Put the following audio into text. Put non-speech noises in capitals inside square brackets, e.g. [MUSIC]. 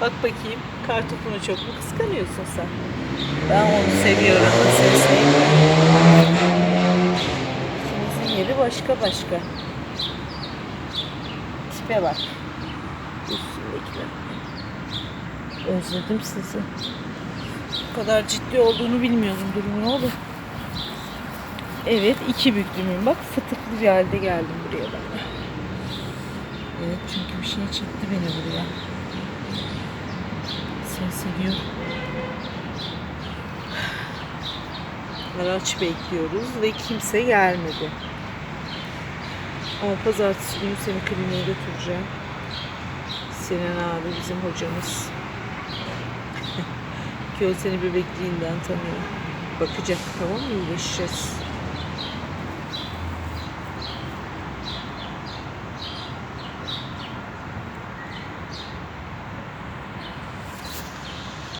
Bak bakayım. Kartopunu çok mu kıskanıyorsun sen? Ben onu seviyorum. Seni sevmiyorum. İkimizin yeri başka başka. Tipe bak. Üstündekiler. Özledim sizi. Bu kadar ciddi olduğunu bilmiyordum durumun oğlum. Evet iki büklümüm. Bak fıtıklı bir halde geldim buraya ben. Evet çünkü bir şey çekti beni buraya. Seni seviyorum. Araç bekliyoruz ve kimse gelmedi. Ama pazartesi günü seni kliniğe götüreceğim. Sinan abi bizim hocamız. [LAUGHS] Ki o seni bebekliğinden tanıyor. Bakacak tamam mı? İyileşeceğiz.